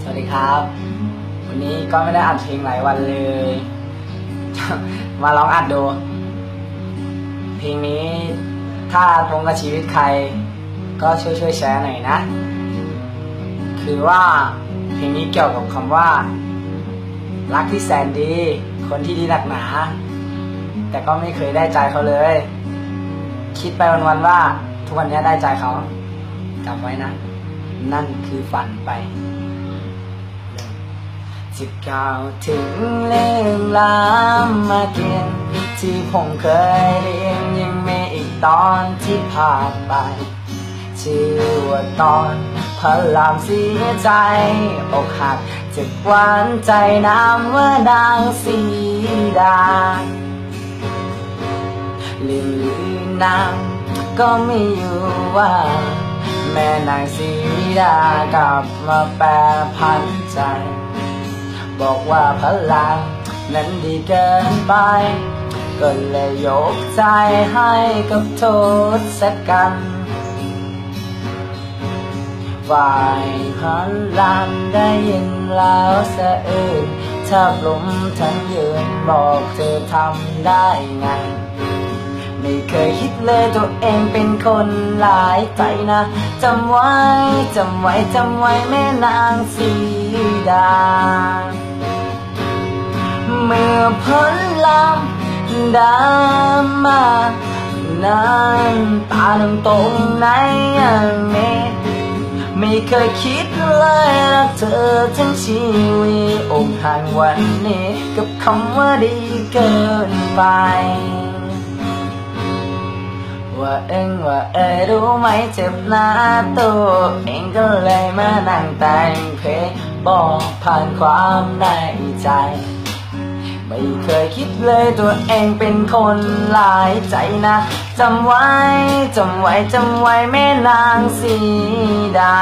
สวัสดีครับ วันนี้ก็ไม่ได้อัดเพลงหลายวันเลย มาลองอัดดู เพลงนี้ถ้าตรงกับชีวิตใคร ก็ช่วยช่วยแชร์หน่อยนะ คือว่าเพลงนี้เกี่ยวกับคำว่า รักที่แสนดี คนที่ดีหนักหนา แต่ก็ไม่เคยได้ใจเขาเลย คิดไปวันๆว่าทุกวันนี้ได้ใจเขาจำไว้นะ นั่นคือฝันไป จะกล่าวถึงเรื่องรามมาเกียนที่ผมเคยเรียนยังมีอีกตอนที่ผ่านไป ชื่อว่าตอนพระรามเสียใจอกหักจากหวานใจน้ำว่าดางสีดาลืมลืมนามก็ไม่อยู่ว่า แม่นางสีดากลับมาแปรพันใจ บอกว่าพลังนั้นดีเกินไป ก็เลยยกใจให้กับโทษกัน ฝ่ายพลานได้ยินแล้วสะอื้นถ้าลุมทั้งยืนบอกเธอทำได้ไงไม่เคยคิดเลยตัวเองเป็นคนหลายใจนะจำไว้ จำไว้ จำไว้แม่นางสีดา เมื่อพ้นลำดามาน้ำตาลงตรงไหนอย่างนี้ไม่เคยคิดเลยรักเธอทั้งชีวิตอกห่างวันนี้กับคำว่าดีเกินไป ว่าเองว่าเอยรู้ไหมเจ็บหน้าตัวเองก็เลยมานั่งแต่งเพลงบอกผ่านความในใจ ไม่เคยคิดเลยตัวเองเป็นคนหลายใจนะจำไว้จำไว้จำไว้แม่นางสีดา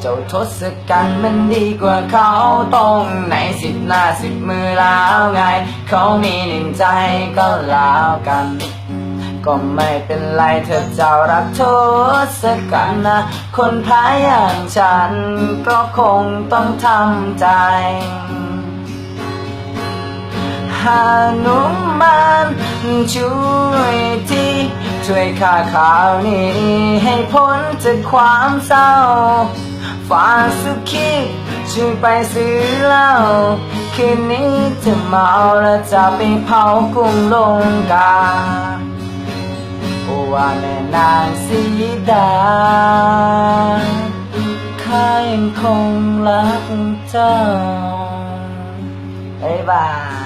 เจ้าทศกัณฐ์มันดีกว่าเขาตรงไหนสิบหน้าสิบมือแล้วไง เขามีหนึ่งใจก็แล้วกัน ก็ไม่เป็นไรเธอเจ้ารักทศกัณฐ์นะ คนแพ้อย่างฉันก็คงต้องทำใจ หานุมานช่วยที่ช่วยข่าข่าวนี้ให้พ้นจากความเศร้าฝ่าสุขีช่วยไปซื้อเหล้าคืนนี้จะเมาแล้วจะไปเผากรุงลงกาว่าแม่นางสีดาข้ายังคงรักเจ้าบ๊ายบาย